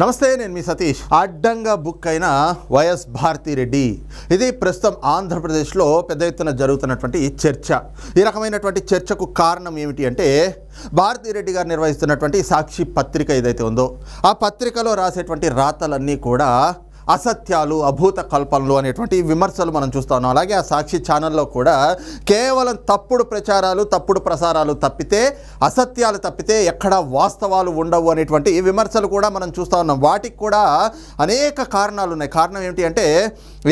నమస్తే నేను మీ సతీష్. అడ్డంగా బుక్ అయిన వైఎస్ భారతిరెడ్డి ఇది ప్రస్తుతం ఆంధ్రప్రదేశ్లో పెద్ద ఎత్తున జరుగుతున్నటువంటి చర్చ. ఈ రకమైనటువంటి చర్చకు కారణం ఏమిటి అంటే భారతిరెడ్డి గారు నిర్వహిస్తున్నటువంటి సాక్షి పత్రిక ఏదైతే ఉందో ఆ పత్రికలో రాసేటువంటి రాతలన్నీ కూడా అసత్యాలు అభూత కల్పనలు అనేటువంటి విమర్శలు మనం చూస్తా ఉన్నాం. అలాగే ఆ సాక్షి ఛానల్లో కూడా కేవలం తప్పుడు ప్రచారాలు తప్పుడు ప్రసారాలు తప్పితే అసత్యాలు తప్పితే ఎక్కడ వాస్తవాలు ఉండవు అనేటువంటి విమర్శలు కూడా మనం చూస్తూ ఉన్నాం. వాటికి కూడా అనేక కారణాలు ఉన్నాయి. కారణం ఏమిటి అంటే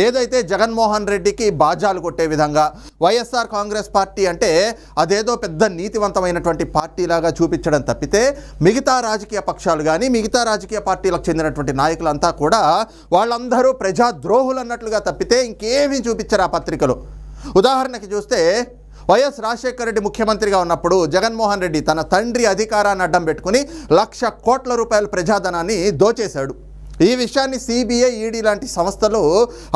ఏదైతే జగన్మోహన్ రెడ్డికి బాజాలు కొట్టే విధంగా వైఎస్ఆర్ కాంగ్రెస్ పార్టీ అంటే అదేదో పెద్ద నీతివంతమైనటువంటి పార్టీలాగా చూపించడం తప్పితే మిగతా రాజకీయ పక్షాలు కానీ మిగతా రాజకీయ పార్టీలకు చెందినటువంటి నాయకులంతా కూడా వాళ్ళందరూ ప్రజాద్రోహులు అన్నట్లుగా తప్పితే ఇంకేమీ చూపించరు ఆ పత్రికలు. ఉదాహరణకి చూస్తే వైఎస్ రాజశేఖర రెడ్డి ముఖ్యమంత్రిగా ఉన్నప్పుడు జగన్మోహన్ రెడ్డి తన తండ్రి అధికారాన్ని అడ్డం పెట్టుకుని లక్ష కోట్ల రూపాయల ప్రజాధనాన్ని దోచేశాడు. ఈ విషయాన్ని సిబిఐ ఈడీ లాంటి సంస్థలు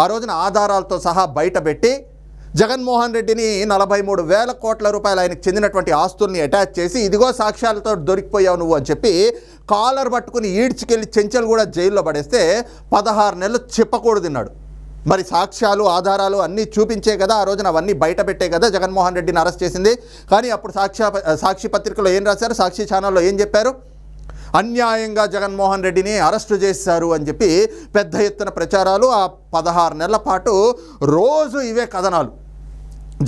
ఆ రోజున ఆధారాలతో సహా బయటపెట్టి జగన్మోహన్ రెడ్డిని నలభై మూడు వేల కోట్ల రూపాయలు ఆయనకు చెందినటువంటి ఆస్తుల్ని అటాచ్ చేసి ఇదిగో సాక్ష్యాలతో దొరికిపోయావు నువ్వు అని చెప్పి కాలర్ పట్టుకుని ఈడ్చుకెళ్ళి చెంచలు కూడా జైల్లో పడేస్తే పదహారు నెలలు చెప్పకూడదు తిన్నాడు మరి సాక్ష్యాలు ఆధారాలు అన్నీ చూపించే కదా ఆ రోజున అవన్నీ బయట పెట్టే కదా జగన్మోహన్ రెడ్డిని అరెస్ట్ చేసింది. కానీ అప్పుడు సాక్ష్య సాక్షి పత్రికలో ఏం రాశారు? సాక్షి ఛానల్లో ఏం చెప్పారు? అన్యాయంగా జగన్మోహన్ రెడ్డిని అరెస్టు చేశారు అని చెప్పి పెద్ద ఎత్తున ప్రచారాలు ఆ పదహారు నెలల పాటు రోజు ఇవే కథనాలు.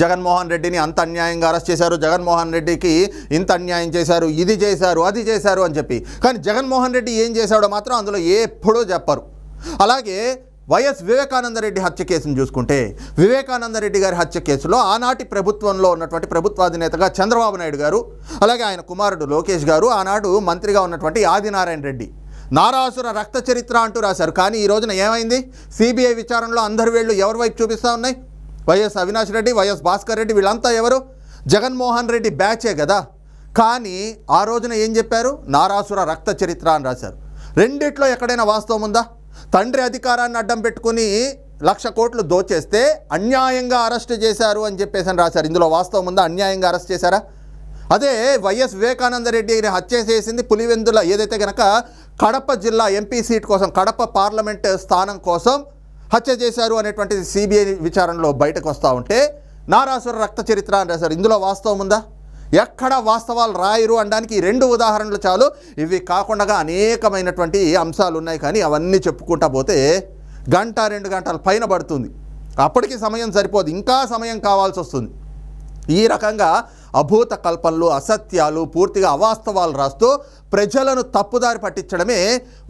జగన్మోహన్ రెడ్డిని అంత అన్యాయంగా అరెస్ట్ చేశారు జగన్మోహన్ రెడ్డికి ఇంత అన్యాయం చేశారు ఇది చేశారు అది చేశారు అని చెప్పి. కానీ జగన్మోహన్ రెడ్డి ఏం చేశాడో మాత్రం అందులో ఎప్పుడూ చెప్పరు. అలాగే వైఎస్ వివేకానందరెడ్డి హత్య కేసును చూసుకుంటే వివేకానందరెడ్డి గారి హత్య కేసులో ఆనాటి ప్రభుత్వంలో ఉన్నటువంటి ప్రభుత్వాధినేతగా చంద్రబాబు నాయుడు గారు అలాగే ఆయన కుమారుడు లోకేష్ గారు ఆనాడు మంత్రిగా ఉన్నటువంటి ఆదినారాయణ రెడ్డి. నారాసుర రక్త చరిత్ర అంటూ రాశారు. కానీ ఈ రోజున ఏమైంది? సిబిఐ విచారణలో అందరి వేళ్ళు ఎవరి వైపు చూపిస్తూ ఉన్నాయి? Y S Avinash Reddy Y S Bhaskar Reddy వీళ్ళంతా ఎవరు? జగన్మోహన్ రెడ్డి బ్యాచే కదా. కానీ ఆ రోజున ఏం చెప్పారు? నారాసుర రక్త చరిత్ర అని రాశారు. రెండిట్లో ఎక్కడైనా వాస్తవం ఉందా? తండ్రి అధికారాన్ని అడ్డం పెట్టుకుని లక్ష కోట్లు దోచేస్తే అన్యాయంగా అరెస్ట్ చేశారు అని చెప్పేసి అని రాశారు. ఇందులో వాస్తవం ఉందా? అన్యాయంగా అరెస్ట్ చేశారా? అదే వైఎస్ వివేకానంద రెడ్డి హత్య చేసింది పులివెందుల ఏదైతే కనుక కడప జిల్లా ఎంపీ సీట్ కోసం కడప పార్లమెంట్ స్థానం కోసం హత్య చేశారు అనేటువంటిది సిబిఐ విచారణలో బయటకు వస్తూ ఉంటే నారాసుర రక్త చరిత్ర అని రాశారు. ఇందులో వాస్తవం ఉందా? ఎక్కడ వాస్తవాలు రాయరు అనడానికి ఈ రెండు ఉదాహరణలు చాలు. ఇవి కాకుండా అనేకమైనటువంటి అంశాలు ఉన్నాయి కానీ అవన్నీ చెప్పుకుంటా పోతే గంట రెండు గంటల పైన పడుతుంది. అప్పటికి సమయం సరిపోదు. ఇంకా సమయం కావాల్సి వస్తుంది. ఈ రకంగా అభూత కల్పనలు అసత్యాలు పూర్తిగా అవాస్తవాలు రాస్తూ ప్రజలను తప్పుదారి పట్టించడమే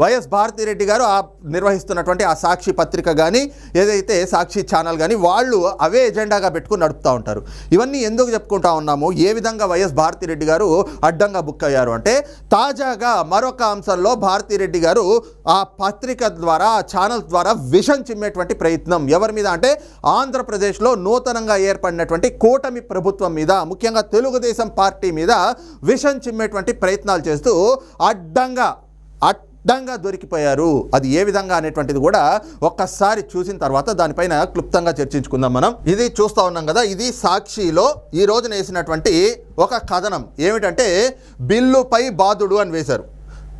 వైఎస్ భారతిరెడ్డి గారు ఆ నిర్వహిస్తున్నటువంటి ఆ సాక్షి పత్రిక కానీ ఏదైతే సాక్షి ఛానల్ కానీ వాళ్ళు అవే ఎజెండాగా పెట్టుకుని నడుపుతూ ఉంటారు. ఇవన్నీ ఎందుకు చెప్పుకుంటా ఉన్నాము? ఏ విధంగా వైఎస్ భారతిరెడ్డి గారు అడ్డంగా బుక్ అయ్యారు అంటే తాజాగా మరొక అంశంలో భారతిరెడ్డి గారు ఆ పత్రిక ద్వారా ఆ ఛానల్ ద్వారా విషం చిమ్మేటువంటి ప్రయత్నం. ఎవరి మీద అంటే ఆంధ్రప్రదేశ్లో నూతనంగా ఏర్పడినటువంటి కూటమి ప్రభుత్వం మీద ముఖ్యంగా తెలుగుదేశం పార్టీ మీద విషం చిమ్మేటువంటి ప్రయత్నాలు చేస్తూ అడ్డంగా అడ్డంగా దొరికిపోయారు. అది ఏ విధంగా అనేటువంటిది కూడా ఒక్కసారి చూసిన తర్వాత దానిపైన క్లుప్తంగా చర్చించుకుందాం మనం. ఇది చూస్తూ ఉన్నాం కదా ఇది సాక్షిలో ఈ రోజున వేసినటువంటి ఒక కథనం. ఏమిటంటే బిల్లుపై బాధుడు అని వేశారు.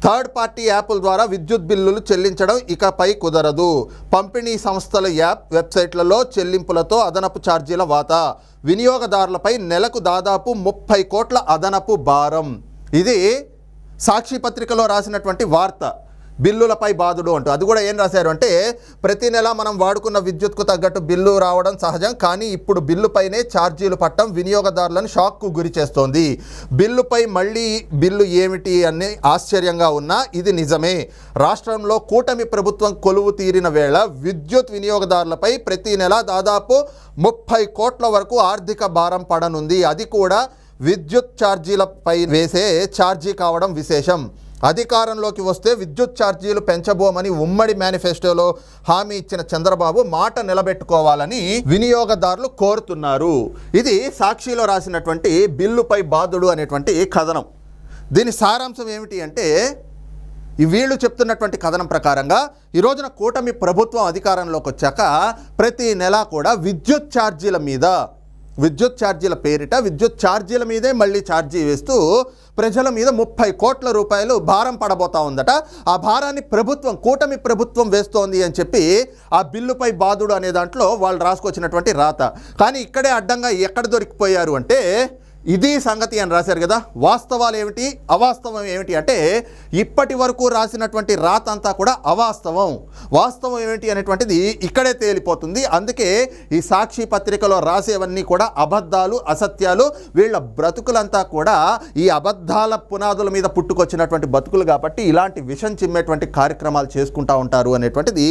థర్డ్ పార్టీ యాప్ల ద్వారా విద్యుత్ బిల్లులు చెల్లించడం ఇకపై కుదరదు. పంపిణీ సంస్థల యాప్ వెబ్సైట్లలో చెల్లింపులతో అదనపు ఛార్జీల వాత వినియోగదారులపై నెలకు దాదాపు ముప్పై కోట్ల అదనపు భారం. ఇది సాక్షి పత్రికలో రాసినటువంటి వార్త బిల్లులపై బాధుడు అంటూ. అది కూడా ఏం రాశారు అంటే ప్రతి నెల మనం వాడుకున్న విద్యుత్కు తగ్గట్టు బిల్లు రావడం సహజం కానీ ఇప్పుడు బిల్లుపైనే ఛార్జీలు పట్టడం వినియోగదారులను షాక్కు గురి చేస్తోంది. బిల్లుపై మళ్ళీ బిల్లు ఏమిటి అని ఆశ్చర్యంగా ఉన్నా ఇది నిజమే. రాష్ట్రంలో కూటమి ప్రభుత్వం కొలువు తీరిన వేళ విద్యుత్ వినియోగదారులపై ప్రతి నెల దాదాపు ముప్పై కోట్ల వరకు ఆర్థిక భారం పడనుంది. అది కూడా విద్యుత్ ఛార్జీలపై వేసే ఛార్జీ కావడం విశేషం. అధికారంలోకి వస్తే విద్యుత్ ఛార్జీలు పెంచబోమని ఉమ్మడి మేనిఫెస్టోలో హామీ ఇచ్చిన చంద్రబాబు మాట నిలబెట్టుకోవాలని వినియోగదారులు కోరుతున్నారు. ఇది సాక్షిలో రాసినటువంటి బిల్లుపై బాధుడు అనేటువంటి కథనం. దీని సారాంశం ఏమిటి అంటే వీళ్ళు చెప్తున్నటువంటి కథనం ప్రకారంగా ఈ రోజున కూటమి ప్రభుత్వం అధికారంలోకి వచ్చాక ప్రతి నెలా కూడా విద్యుత్ ఛార్జీల మీద విద్యుత్ ఛార్జీల పేరిట విద్యుత్ ఛార్జీల మీదే మళ్ళీ ఛార్జీ వేస్తూ ప్రజల మీద ముప్పై కోట్ల రూపాయలు భారం పడబోతా ఉందట. ఆ భారాన్ని ప్రభుత్వం కూటమి ప్రభుత్వం వేస్తోంది అని చెప్పి ఆ బిల్లుపై బాధుడు అనే దాంట్లో వాళ్ళు రాసుకొచ్చినటువంటి రాత. కానీ ఇక్కడే అడ్డంగా ఎక్కడ దొరికిపోయారు అంటే ఇది సంగతి అని రాశారు కదా. వాస్తవాలు ఏమిటి? అవాస్తవం ఏమిటి అంటే ఇప్పటి వరకు రాసినటువంటి రాత అంతా కూడా అవాస్తవం. వాస్తవం ఏమిటి అనేటువంటిది ఇక్కడే తేలిపోతుంది. అందుకే ఈ సాక్షి పత్రికలో రాసేవన్నీ కూడా అబద్ధాలు అసత్యాలు వీళ్ళ బ్రతుకులంతా కూడా ఈ అబద్ధాల పునాదుల మీద పుట్టుకొచ్చినటువంటి బతుకులు కాబట్టి ఇలాంటి విషం చిమ్మేటువంటి కార్యక్రమాలు చేసుకుంటా ఉంటారు అనేటువంటిది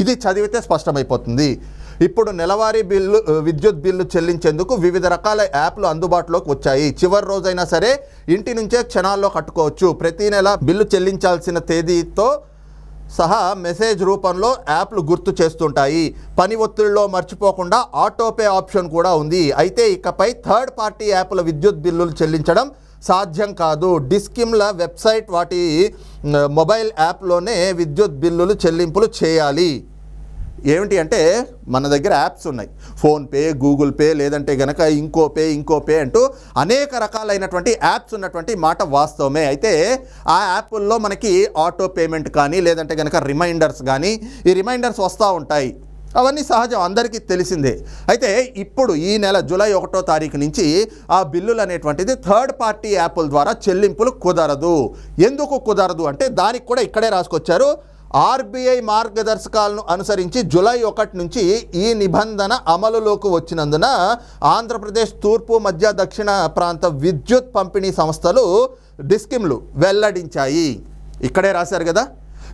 ఇది చదివితే స్పష్టమైపోతుంది. ఇప్పుడు నెలవారీ బిల్లు విద్యుత్ బిల్లు చెల్లించేందుకు వివిధ రకాల యాప్లు అందుబాటులోకి వచ్చాయి. చివరి రోజైనా సరే ఇంటి నుంచే క్షణాల్లో కట్టుకోవచ్చు. ప్రతి నెల బిల్లు చెల్లించాల్సిన తేదీతో సహా మెసేజ్ రూపంలో యాప్లు గుర్తు చేస్తుంటాయి. పని ఒత్తిడిలో మర్చిపోకుండా ఆటోపే ఆప్షన్ కూడా ఉంది. అయితే ఇకపై థర్డ్ పార్టీ యాప్ల విద్యుత్ బిల్లులు చెల్లించడం సాధ్యం కాదు. డిస్కిమ్ల వెబ్సైట్ వాటి మొబైల్ యాప్లోనే విద్యుత్ బిల్లులు చెల్లింపులు చేయాలి. ఏమిటి అంటే మన దగ్గర యాప్స్ ఉన్నాయి. ఫోన్పే గూగుల్ పే లేదంటే గనక ఇంకో పే ఇంకో పే అంటూ అనేక రకాలైనటువంటి యాప్స్ ఉన్నటువంటి మాట వాస్తవమే. అయితే ఆ యాప్ల్లో మనకి ఆటో పేమెంట్ కానీ లేదంటే గనక రిమైండర్స్ కానీ ఈ రిమైండర్స్ వస్తూ ఉంటాయి. అవన్నీ సహజం అందరికీ తెలిసిందే. అయితే ఇప్పుడు ఈ నెల జూలై ఒకటో తారీఖు నుంచి ఆ బిల్లులు అనేటువంటిది థర్డ్ పార్టీ యాప్ల ద్వారా చెల్లింపులు కుదరదు. ఎందుకు కుదరదు అంటే దానికి కూడా ఇక్కడే రాసుకొచ్చారు. ఆర్బీఐ మార్గదర్శకాలను అనుసరించి జూలై ఒకటి నుంచి ఈ నిబంధన అమలులోకి వచ్చినందున ఆంధ్రప్రదేశ్ తూర్పు మధ్య దక్షిణ ప్రాంత విద్యుత్ పంపిణీ సంస్థలు డిస్కిమ్లు వెల్లడించాయి. ఇక్కడే రాశారు కదా?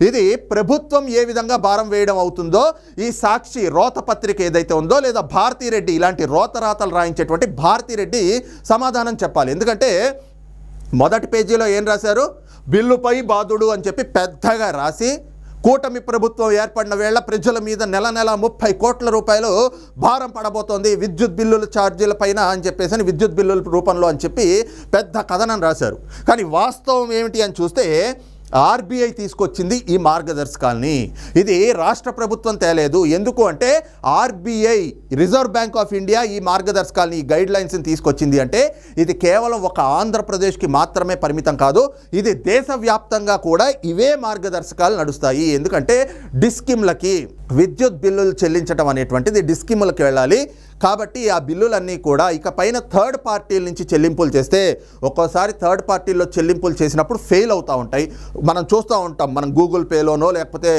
ఇది ప్రభుత్వం ఏ విధంగా భారం వేయడం అవుతుందో ఈ సాక్షి రోత పత్రిక ఏదైతే ఉందో లేదా భారతీరెడ్డి ఇలాంటి రోతరాతలు రాయించేటువంటి భారతీరెడ్డి సమాధానం చెప్పాలి. ఎందుకంటే మొదటి పేజీలో ఏం రాశారు? బిల్లుపై బాధుడు అని చెప్పి పెద్దగా రాసి కూటమి ప్రభుత్వం ఏర్పడిన వేళ ప్రజల మీద నెల నెల ముప్పై కోట్ల రూపాయలు భారం పడబోతోంది. విద్యుత్ బిల్లుల ఛార్జీల పైన అని చెప్పేసి అని విద్యుత్ బిల్లుల రూపంలో అని చెప్పి పెద్ద కథనం రాశారు. కానీ వాస్తవం ఏమిటి అని చూస్తే ఆర్బీఐ తీసుకొచ్చింది ఈ మార్గదర్శకాల్ని. ఇది రాష్ట్ర ప్రభుత్వం తేలేదు. ఎందుకు అంటే RBI reserve bank of India ఈ మార్గదర్శకాల్ని ఈ గైడ్ లైన్స్ని తీసుకొచ్చింది అంటే ఇది కేవలం ఒక ఆంధ్రప్రదేశ్కి మాత్రమే పరిమితం కాదు ఇది దేశవ్యాప్తంగా కూడా ఇవే మార్గదర్శకాలు నడుస్తాయి. ఎందుకంటే డిస్కిమ్లకి విద్యుత్ బిల్లులు చెల్లించడం అనేటువంటిది డిస్కిమ్లకి వెళ్ళాలి. కాబట్టి ఆ బిల్లులన్నీ కూడా ఇక పైన థర్డ్ పార్టీల నుంచి చెల్లింపులు చేస్తే ఒక్కోసారి థర్డ్ పార్టీల్లో చెల్లింపులు చేసినప్పుడు ఫెయిల్ అవుతూ ఉంటాయి. మనం చూస్తూ ఉంటాం. మనం గూగుల్ పేలోనో లేకపోతే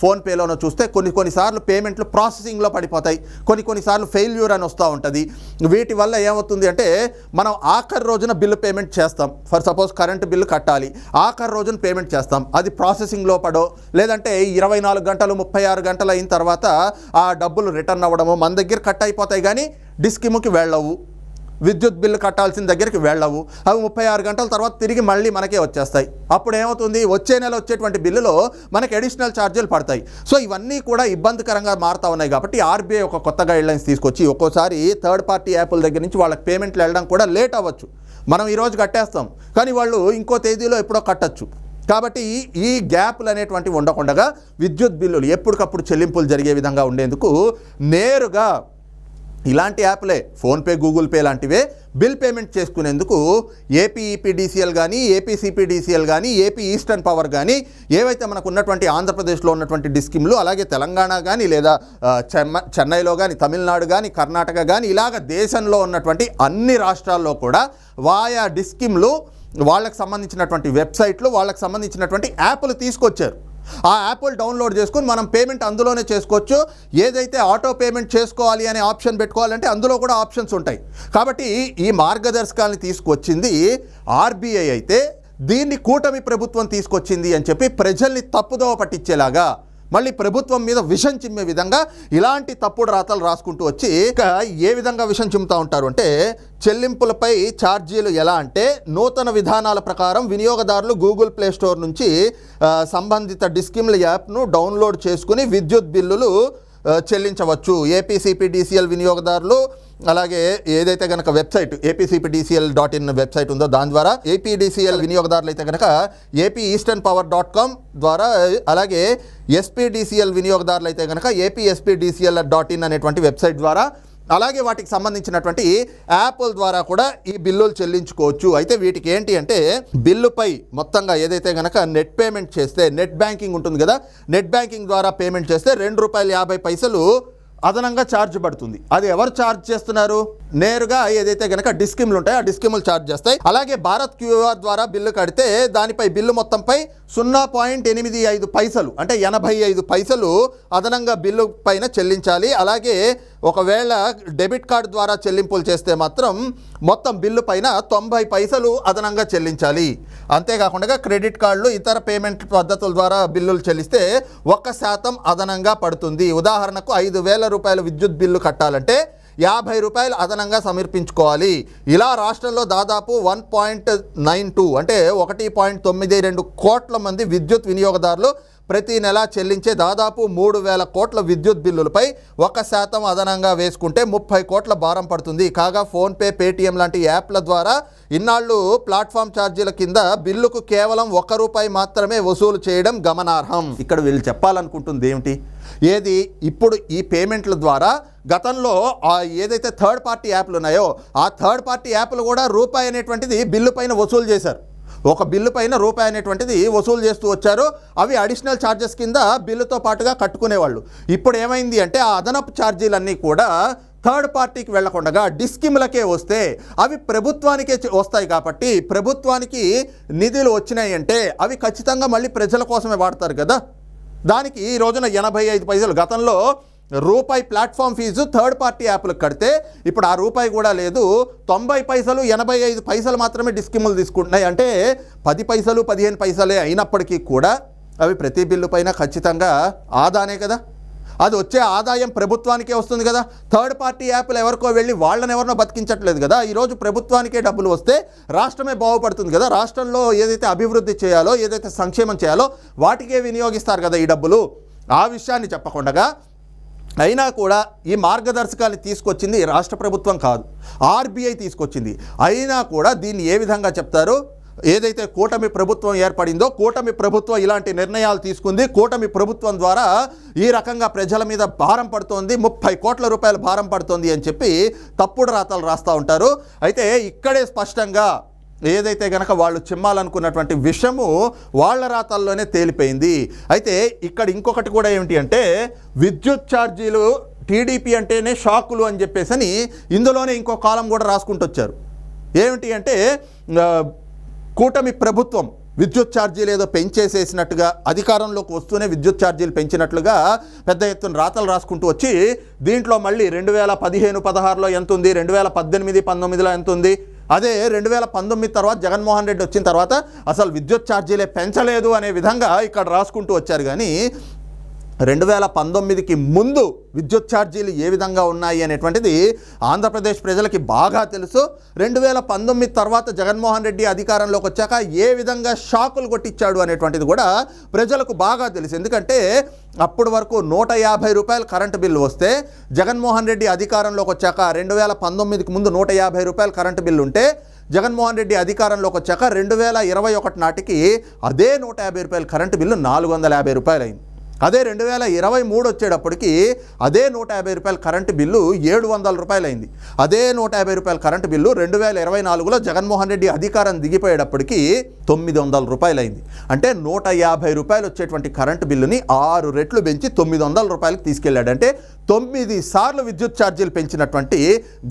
ఫోన్పేలోనో చూస్తే కొన్ని కొన్నిసార్లు పేమెంట్లు ప్రాసెసింగ్లో పడిపోతాయి. కొన్ని కొన్నిసార్లు ఫెయిల్యూర్ అని వస్తూ ఉంటుంది. వీటి వల్ల ఏమవుతుంది అంటే మనం ఆఖరి రోజున బిల్లు పేమెంట్ చేస్తాం. ఫర్ సపోజ్ కరెంటు బిల్లు కట్టాలి. ఆఖరి రోజున పేమెంట్ చేస్తాం. అది ప్రాసెసింగ్లో పడో లేదంటే ఇరవై నాలుగు గంటలు ముప్పై ఆరు గంటలు అయిన తర్వాత ఆ డబ్బులు రిటర్న్ అవ్వడము మన దగ్గర కట్ అయిపోతాయి. కానీ డిస్కిమ్కి వెళ్ళవు. విద్యుత్ బిల్లు కట్టాల్సిన దగ్గరికి వెళ్ళవు. అవి ముప్పై ఆరు గంటల తర్వాత తిరిగి మళ్ళీ మనకే వచ్చేస్తాయి. అప్పుడు ఏమవుతుంది? వచ్చే నెల వచ్చేటువంటి బిల్లులో మనకి అడిషనల్ ఛార్జీలు పడతాయి. సో ఇవన్నీ కూడా ఇబ్బందికరంగా మారుతా ఉన్నాయి కాబట్టి ఆర్బీఐ ఒక కొత్త గైడ్లైన్స్ తీసుకొచ్చి ఒక్కోసారి థర్డ్ పార్టీ యాప్ల దగ్గర నుంచి వాళ్ళకి పేమెంట్లు వెళ్ళడం కూడా లేట్ అవ్వచ్చు. మనం ఈరోజు కట్టేస్తాం. కానీ వాళ్ళు ఇంకో తేదీలో ఎప్పుడో కట్టచ్చు. కాబట్టి ఈ గ్యాప్లు అనేటువంటివి ఉండకుండా విద్యుత్ బిల్లులు ఎప్పటికప్పుడు చెల్లింపులు జరిగే విధంగా ఉండేందుకు నేరుగా ఇలాంటి యాప్లే ఫోన్పే గూగుల్ పే లాంటివే బిల్ పేమెంట్ చేసుకునేందుకు ఏపీ ఈపీడీసీఎల్ కానీ ఏపీ సిపిడిసిఎల్ కానీ ఏపీ ఈస్టర్న్ పవర్ కానీ ఏవైతే మనకు ఉన్నటువంటి ఆంధ్రప్రదేశ్లో ఉన్నటువంటి డిస్కిమ్లు అలాగే తెలంగాణ కానీ లేదా చెన్నైలో కానీ తమిళనాడు కానీ కర్ణాటక కానీ ఇలాగ దేశంలో ఉన్నటువంటి అన్ని రాష్ట్రాల్లో కూడా వాయా డిస్కిమ్లు వాళ్ళకి సంబంధించినటువంటి వెబ్సైట్లు వాళ్ళకి సంబంధించినటువంటి యాప్లు తీసుకొచ్చారు. ఆ యాప్లు డౌన్లోడ్ చేసుకుని మనం పేమెంట్ అందులోనే చేసుకోవచ్చు. ఏదైతే ఆటో పేమెంట్ చేసుకోవాలి అనే ఆప్షన్ పెట్టుకోవాలంటే అందులో కూడా ఆప్షన్స్ ఉంటాయి. కాబట్టి ఈ మార్గదర్శకాలను తీసుకొచ్చింది ఆర్బీఐ అయితే దీన్ని కూటమి ప్రభుత్వం తీసుకొచ్చింది అని చెప్పి ప్రజల్ని తప్పుదోవ పట్టించేలాగా మళ్ళీ ప్రభుత్వం మీద విషం చిమ్మే విధంగా ఇలాంటి తప్పుడు రాతలు రాసుకుంటూ వచ్చి ఇక ఏ విధంగా విషం చిమ్ముతూ ఉంటారు అంటే చెల్లింపులపై ఛార్జీలు ఎలా అంటే నూతన విధానాల ప్రకారం వినియోగదారులు గూగుల్ ప్లే స్టోర్ నుంచి సంబంధిత డిస్కిమ్ల యాప్ను డౌన్లోడ్ చేసుకుని విద్యుత్ బిల్లులు చెల్లించవచ్చు. ఏపీసీపీడీసీఎల్ వినియోగదారులు అలాగే ఏదైతే కనుక website APCPDCL dot in website ఉందో దాని ద్వారా ఏపీడీసీఎల్ వినియోగదారులు అయితే కనుక AP eastern power dot com ద్వారా అలాగే ఎస్పీడీసీఎల్ వినియోగదారులు అయితే కనుక ఏపీ ఎస్పీడీసీఎల్ డాట్ ఇన్ అనేటువంటి వెబ్సైట్ ద్వారా అలాగే వాటికి సంబంధించినటువంటి యాప్ల ద్వారా కూడా ఈ బిల్లులు చెల్లించుకోవచ్చు. అయితే వీటికి ఏంటి అంటే బిల్లుపై మొత్తంగా ఏదైతే కనుక నెట్ పేమెంట్ చేస్తే నెట్ బ్యాంకింగ్ ఉంటుంది కదా నెట్ బ్యాంకింగ్ ద్వారా పేమెంట్ చేస్తే రెండు రూపాయలు యాభై పైసలు అదనంగా ఛార్జ్ పడుతుంది. అది ఎవరు ఛార్జ్ చేస్తున్నారు? నేరుగా ఏదైతే కనుక డిస్కిమ్లు ఉంటాయో ఆ డిస్కిమ్లు ఛార్జ్ చేస్తాయి. అలాగే భారత్ క్యూఆర్ ద్వారా బిల్లు కడితే దానిపై బిల్లు మొత్తంపై సున్నా పాయింట్ ఎనిమిది ఐదు పైసలు అంటే ఎనభై ఐదు పైసలు అదనంగా బిల్లు పైన చెల్లించాలి. అలాగే ఒకవేళ డెబిట్ కార్డు ద్వారా చెల్లింపులు చేస్తే మాత్రం మొత్తం బిల్లు పైన తొంభై పైసలు అదనంగా చెల్లించాలి. అంతేకాకుండా క్రెడిట్ కార్డులు ఇతర పేమెంట్ పద్ధతుల ద్వారా బిల్లులు చెల్లిస్తే ఒక్క శాతం అదనంగా పడుతుంది. ఉదాహరణకు ఐదు వేల రూపాయల విద్యుత్ బిల్లు కట్టాలంటే యాభై రూపాయలు అదనంగా సమర్పించుకోవాలి. ఇలా రాష్ట్రంలో దాదాపు వన్ పాయింట్ నైన్ టూ అంటే ఒకటి పాయింట్ తొమ్మిది రెండు కోట్ల మంది విద్యుత్ వినియోగదారులు ప్రతి నెల చెల్లించే దాదాపు మూడు వేల కోట్ల విద్యుత్ బిల్లులపై ఒక శాతం అదనంగా వేసుకుంటే ముప్పై కోట్ల భారం పడుతుంది. కాగా ఫోన్పే పేటీఎం లాంటి యాప్ల ద్వారా ఇన్నాళ్ళు ప్లాట్ఫామ్ ఛార్జీల కింద బిల్లుకు కేవలం ఒక్క రూపాయి మాత్రమే వసూలు చేయడం గమనార్హం. ఇక్కడ వీళ్ళు చెప్పాలనుకుంటుంది ఏమిటి? ఏది? ఇప్పుడు ఈ పేమెంట్ల ద్వారా గతంలో ఆ ఏదైతే థర్డ్ పార్టీ యాప్లు ఉన్నాయో ఆ థర్డ్ పార్టీ యాప్లు కూడా రూపాయి అనేటువంటిది బిల్లు పైన వసూలు చేశారు. ఒక బిల్లు పైన రూపాయి అనేటువంటిది వసూలు చేస్తూ వచ్చారు. అవి అడిషనల్ ఛార్జెస్ కింద బిల్లుతో పాటుగా కట్టుకునేవాళ్ళు. ఇప్పుడు ఏమైంది అంటే ఆ అదనపు ఛార్జీలన్నీ కూడా థర్డ్ పార్టీకి వెళ్ళకుండా డిస్కిమ్లకే వస్తే అవి ప్రభుత్వానికే వస్తాయి కాబట్టి ప్రభుత్వానికి నిధులు వచ్చినాయి అంటే అవి ఖచ్చితంగా మళ్ళీ ప్రజల కోసమే వాడతారు కదా. దానికి ఈ రోజున ఎనభై ఐదు పైసలు. గతంలో రూపాయి ప్లాట్ఫామ్ ఫీజు థర్డ్ పార్టీ యాప్లకు కడితే ఇప్పుడు ఆ రూపాయి కూడా లేదు. తొంభై పైసలు ఎనభై ఐదు పైసలు మాత్రమే డిస్కిములు తీసుకుంటున్నాయి. అంటే పది పైసలు పదిహేను పైసలే అయినప్పటికీ కూడా అవి ప్రతి బిల్లు పైన ఖచ్చితంగా ఆదానే కదా. అది వచ్చే ఆదాయం ప్రభుత్వానికే వస్తుంది కదా. థర్డ్ పార్టీ యాప్లు ఎవరికో వెళ్ళి వాళ్ళని ఎవరినో బతికించట్లేదు కదా. ఈరోజు ప్రభుత్వానికే డబ్బులు వస్తే రాష్ట్రమే బాగుపడుతుంది కదా. రాష్ట్రంలో ఏదైతే అభివృద్ధి చేయాలో ఏదైతే సంక్షేమం చేయాలో వాటికే వినియోగిస్తారు కదా ఈ డబ్బులు. ఆ విషయాన్ని చెప్పకుండా అయినా కూడా ఈ మార్గదర్శకాన్ని తీసుకొచ్చింది ఈ రాష్ట్ర ప్రభుత్వం కాదు. ఆర్బీఐ తీసుకొచ్చింది. అయినా కూడా దీన్ని ఏ విధంగా చెప్తారు? ఏదైతే కూటమి ప్రభుత్వం ఏర్పడిందో కూటమి ప్రభుత్వం ఇలాంటి నిర్ణయాలు తీసుకుంది. కూటమి ప్రభుత్వం ద్వారా ఈ రకంగా ప్రజల మీద భారం పడుతోంది. ముప్పై కోట్ల రూపాయల భారం పడుతోంది అని చెప్పి తప్పుడు రాతలు రాస్తూ ఉంటారు. అయితే ఇక్కడే స్పష్టంగా ఏదైతే గనక వాళ్ళు చిమ్మాలనుకున్నటువంటి విషము వాళ్ళ రాతల్లోనే తేలిపోయింది. అయితే ఇక్కడ ఇంకొకటి కూడా ఏమిటి అంటే విద్యుత్ ఛార్జీలు టీడీపీ అంటేనే షాకులు అని చెప్పేసని ఇందులోనే ఇంకో కాలం కూడా రాసుకుంటూ వచ్చారు ఏమిటి అంటే కూటమి ప్రభుత్వం విద్యుత్ ఛార్జీలు ఏదో పెంచేసేసినట్టుగా అధికారంలోకి వస్తూనే విద్యుత్ ఛార్జీలు పెంచినట్లుగా పెద్ద ఎత్తున రాతలు రాసుకుంటూ వచ్చి దీంట్లో మళ్ళీ రెండు వేల పదిహేను పదహారులో ఎంత ఉంది? రెండు వేల పద్దెనిమిది పంతొమ్మిదిలో ఎంత ఉంది? అదే రెండు వేల పంతొమ్మిది తర్వాత జగన్మోహన్ రెడ్డి వచ్చిన తర్వాత అసలు విద్యుత్ ఛార్జీలే పెంచలేదు అనే విధంగా ఇక్కడ రాసుకుంటూ వచ్చారు. కానీ రెండు వేల పంతొమ్మిదికి ముందు విద్యుత్ ఛార్జీలు ఏ విధంగా ఉన్నాయి అనేటువంటిది ఆంధ్రప్రదేశ్ ప్రజలకి బాగా తెలుసు. రెండు వేల పంతొమ్మిది తర్వాత జగన్మోహన్ రెడ్డి అధికారంలోకి వచ్చాక ఏ విధంగా షాకులు కొట్టించాడు అనేటువంటిది కూడా ప్రజలకు బాగా తెలుసు. ఎందుకంటే అప్పటి వరకు నూట యాభై రూపాయలు కరెంటు బిల్లు వస్తే జగన్మోహన్ రెడ్డి అధికారంలోకి వచ్చాక రెండు వేల పంతొమ్మిదికి ముందు నూట యాభై రూపాయలు కరెంటు బిల్లు ఉంటే జగన్మోహన్ రెడ్డి అధికారంలోకి వచ్చాక రెండు వేల ఇరవై ఒకటి నాటికి అదే నూట యాభై రూపాయల కరెంటు బిల్లు నాలుగు వందల యాభై రూపాయలు అయింది అదే రెండు వేల ఇరవై మూడు వచ్చేటప్పటికి అదే నూట యాభై రూపాయల కరెంటు బిల్లు ఏడు వందల రూపాయలు అయింది అదే నూట యాభై రూపాయల కరెంటు బిల్లు రెండు వేల ఇరవై నాలుగులో జగన్మోహన్ రెడ్డి అధికారం దిగిపోయేటప్పటికి తొమ్మిది వందల రూపాయలు అయింది అంటే నూట యాభై రూపాయలు వచ్చేటువంటి కరెంటు బిల్లుని ఆరు రెట్లు పెంచి తొమ్మిది వందల రూపాయలకు తీసుకెళ్ళాడు అంటే తొమ్మిది సార్లు విద్యుత్ ఛార్జీలు పెంచినటువంటి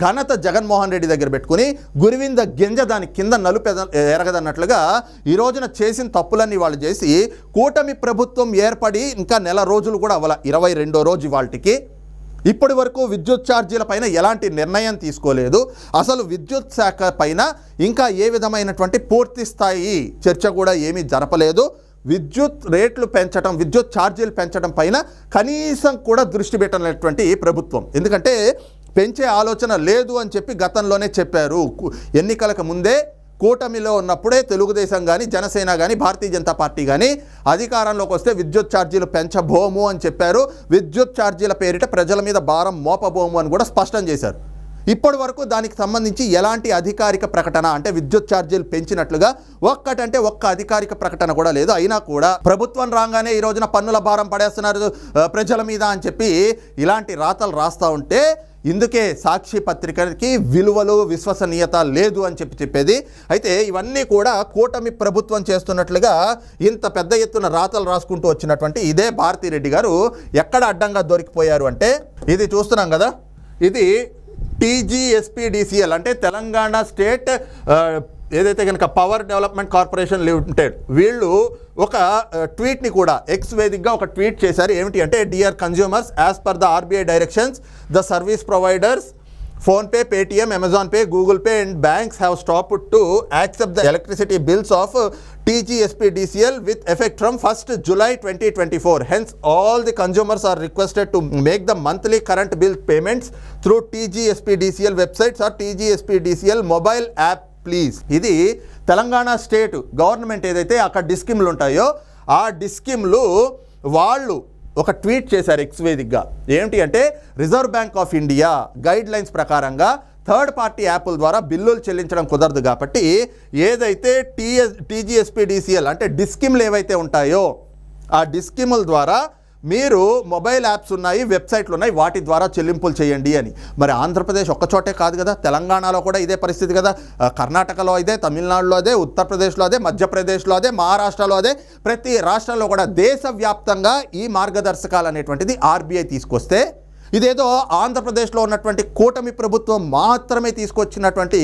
ఘనత జగన్మోహన్ రెడ్డి దగ్గర పెట్టుకుని గురివింద గింజ దాని కింద నలుపు ఎరగదన్నట్లుగా ఈ రోజున చేసిన తప్పులన్నీ వాళ్ళు చేసి కూటమి ప్రభుత్వం ఏర్పడి ఇంకా నెల రోజులు కూడా అవ్వాల. ఇరవై రెండో రోజు వాళ్ళకి ఇప్పటి వరకు విద్యుత్ ఛార్జీల పైన ఎలాంటి నిర్ణయం తీసుకోలేదు. అసలు విద్యుత్ శాఖ పైన ఇంకా ఏ విధమైనటువంటి పూర్తి స్థాయి చర్చ కూడా ఏమీ జరపలేదు. విద్యుత్ రేట్లు పెంచడం విద్యుత్ ఛార్జీలు పెంచడం పైన కనీసం కూడా దృష్టి పెట్టనటువంటి ప్రభుత్వం. ఎందుకంటే పెంచే ఆలోచన లేదు అని చెప్పి గతంలోనే చెప్పారు. ఎన్నికలకు ముందే కూటమిలో ఉన్నప్పుడే తెలుగుదేశం కానీ జనసేన కానీ భారతీయ జనతా పార్టీ కానీ అధికారంలోకి వస్తే విద్యుత్ ఛార్జీలు పెంచబోము అని చెప్పారు. విద్యుత్ ఛార్జీల పేరిట ప్రజల మీద భారం మోపబోము అని కూడా స్పష్టం చేశారు. ఇప్పటి వరకు దానికి సంబంధించి ఎలాంటి అధికారిక ప్రకటన అంటే విద్యుత్ ఛార్జీలు పెంచినట్లుగా ఒక్కటంటే ఒక్క అధికారిక ప్రకటన కూడా లేదు. అయినా కూడా ప్రభుత్వం రాగానే ఈ రోజున పన్నుల భారం పడేస్తున్నారు ప్రజల మీద అని చెప్పి ఇలాంటి రాతలు రాస్తూ ఉంటే ఇందుకే సాక్షి పత్రికకి విలువలు విశ్వసనీయత లేదు అని చెప్పి చెప్పేది. అయితే ఇవన్నీ కూడా కూటమి ప్రభుత్వం చేస్తున్నట్లుగా ఇంత పెద్ద ఎత్తున రాతలు రాసుకుంటూ వచ్చినటువంటి ఇదే భారతిరెడ్డి గారు ఎక్కడ అడ్డంగా దొరికిపోయారు అంటే ఇది చూస్తున్నాం కదా ఇది టీజీఎస్పీడీసీఎల్ అంటే తెలంగాణ స్టేట్ ఏదైతే కనుక పవర్ డెవలప్మెంట్ కార్పొరేషన్ లిమిటెడ్ వీళ్ళు ఒక ట్వీట్ని కూడా ఎక్స్ వేదికగా ఒక ట్వీట్ చేశారు ఏమిటి అంటే dear consumers as per the RBI directions the service providers PhonePe Paytm Amazon Pay Google Pay and banks have stop to accept the electricity bills of TGSPDCL with effect from 1st July 2024. Hence, all the consumers are requested to make the monthly current bill payments through TGSPDCL websites or TGSPDCL mobile app please. ఇది Telangana state government ఏదైతే అక్కడ డిస్కిమ్లు ఉంటాయో ఆ డిస్కిమ్లు వాళ్ళు ఒక tweet చేశారు ఎక్స్వేదిక్గా. ఏంటి అంటే reserve bank of India guidelines ప్రకారంగా థర్డ్ పార్టీ యాప్ల ద్వారా బిల్లులు చెల్లించడం కుదరదు కాబట్టి ఏదైతే టీఎస్ టీజీఎస్పీడీసీఎల్ అంటే డిస్కిమ్లు ఏవైతే ఉంటాయో ఆ డిస్కిముల ద్వారా మీరు మొబైల్ యాప్స్ ఉన్నాయి వెబ్సైట్లు ఉన్నాయి వాటి ద్వారా చెల్లింపులు చేయండి అని. మరి ఆంధ్రప్రదేశ్ ఒక్క చోటే కాదు కదా తెలంగాణలో కూడా ఇదే పరిస్థితి కదా. కర్ణాటకలో అదే తమిళనాడులో అదే ఉత్తరప్రదేశ్లో అదే మధ్యప్రదేశ్లో అదే మహారాష్ట్రలో అదే. ప్రతి రాష్ట్రంలో కూడా దేశవ్యాప్తంగా ఈ మార్గదర్శకాలు అనేటువంటిది ఆర్బీఐ తీసుకొస్తే ఇదేదో ఆంధ్రప్రదేశ్లో ఉన్నటువంటి కూటమి ప్రభుత్వం మాత్రమే తీసుకొచ్చినటువంటి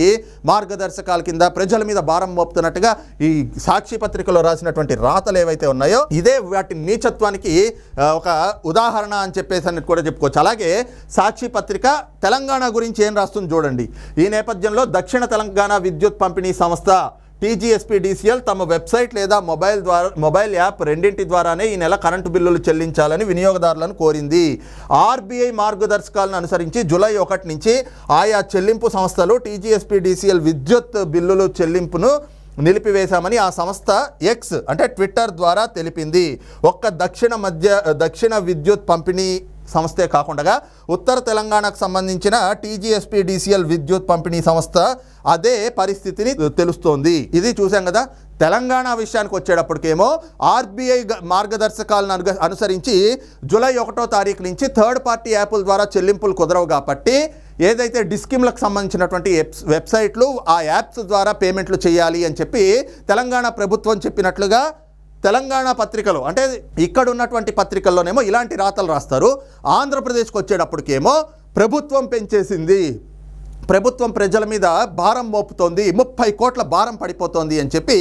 మార్గదర్శకాల కింద ప్రజల మీద భారం మోపుతున్నట్టుగా ఈ సాక్షి పత్రికలో రాసినటువంటి రాతలు ఏవైతే ఉన్నాయో ఇదే వాటి నీచత్వానికి ఒక ఉదాహరణ అని చెప్పేసి అని కూడా చెప్పుకోవచ్చు. అలాగే సాక్షి పత్రిక తెలంగాణ గురించి ఏం రాస్తుంది చూడండి. ఈ నేపథ్యంలో దక్షిణ తెలంగాణ విద్యుత్ పంపిణీ సంస్థ టీజీఎస్పీడీసీఎల్ తమ వెబ్సైట్ లేదా మొబైల్ ద్వారా మొబైల్ యాప్ రెండింటి ద్వారానే ఈ నెల కరెంటు బిల్లులు చెల్లించాలని వినియోగదారులను కోరింది. ఆర్బీఐ మార్గదర్శకాలను అనుసరించి జూలై ఒకటి నుంచి ఆయా చెల్లింపు సంస్థలు టీజీఎస్పీడీసీఎల్ విద్యుత్ బిల్లులు చెల్లింపును నిలిపివేశామని ఆ సంస్థ ఎక్స్ అంటే ట్విట్టర్ ద్వారా తెలిపింది. ఒక్క దక్షిణ మధ్య దక్షిణ విద్యుత్ పంపిణీ సంస్థే కాకుండా ఉత్తర తెలంగాణకు సంబంధించిన టీజీఎస్పీడీసీఎల్ విద్యుత్ పంపిణీ సంస్థ అదే పరిస్థితిని తెలుస్తోంది. ఇది చూసాం కదా తెలంగాణ విషయానికి వచ్చేటప్పటికేమో ఆర్బీఐ మార్గదర్శకాలను అనుసరించి జూలై ఒకటో తారీఖు నుంచి థర్డ్ పార్టీ యాప్ల ద్వారా చెల్లింపులు కుదరవు కాబట్టి ఏదైతే డిస్కిమ్లకు సంబంధించినటువంటి ఎప్స్ వెబ్సైట్లు ఆ యాప్స్ ద్వారా పేమెంట్లు చేయాలి అని చెప్పి తెలంగాణ ప్రభుత్వం చెప్పినట్లుగా తెలంగాణ పత్రికలు అంటే ఇక్కడ ఉన్నటువంటి పత్రికల్లోనేమో ఇలాంటి రాతలు రాస్తారు. ఆంధ్రప్రదేశ్కి వచ్చేటప్పటికేమో ప్రభుత్వం పెంచేసింది. ప్రభుత్వం ప్రజల మీద భారం మోపుతోంది. ముప్పై కోట్ల భారం పడిపోతోంది అని చెప్పి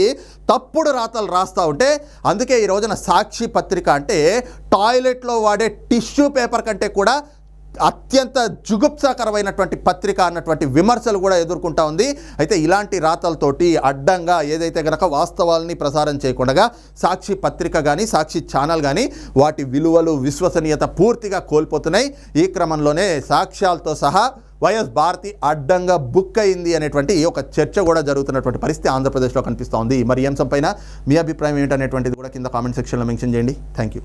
తప్పుడు రాతలు రాస్తూ ఉంటే అందుకే ఈ రోజున సాక్షి పత్రిక అంటే టాయిలెట్లో వాడే టిష్యూ పేపర్ కంటే కూడా అత్యంత జుగుప్సాకరమైనటువంటి పత్రిక అన్నటువంటి విమర్శలు కూడా ఎదుర్కొంటా ఉంది. అయితే ఇలాంటి రాతలతోటి అడ్డంగా ఏదైతే గనక వాస్తవాలని ప్రసారం చేయకుండా సాక్షి పత్రిక కానీ సాక్షి ఛానల్ కానీ వాటి విలువలు విశ్వసనీయత పూర్తిగా కోల్పోతున్నాయి. ఈ క్రమంలోనే సాక్ష్యాలతో సహా వైఎస్ భారతి అడ్డంగా బుక్ అయింది అనేటువంటి ఒక చర్చ కూడా జరుగుతున్నటువంటి పరిస్థితి ఆంధ్రప్రదేశ్లో కనిపిస్తోంది మరి ఈ అంశంపైన మీ అభిప్రాయం ఏంటనేటువంటిది కూడా కింద కామెంట్ సెక్షన్లో మెన్షన్ చేయండి. Thank you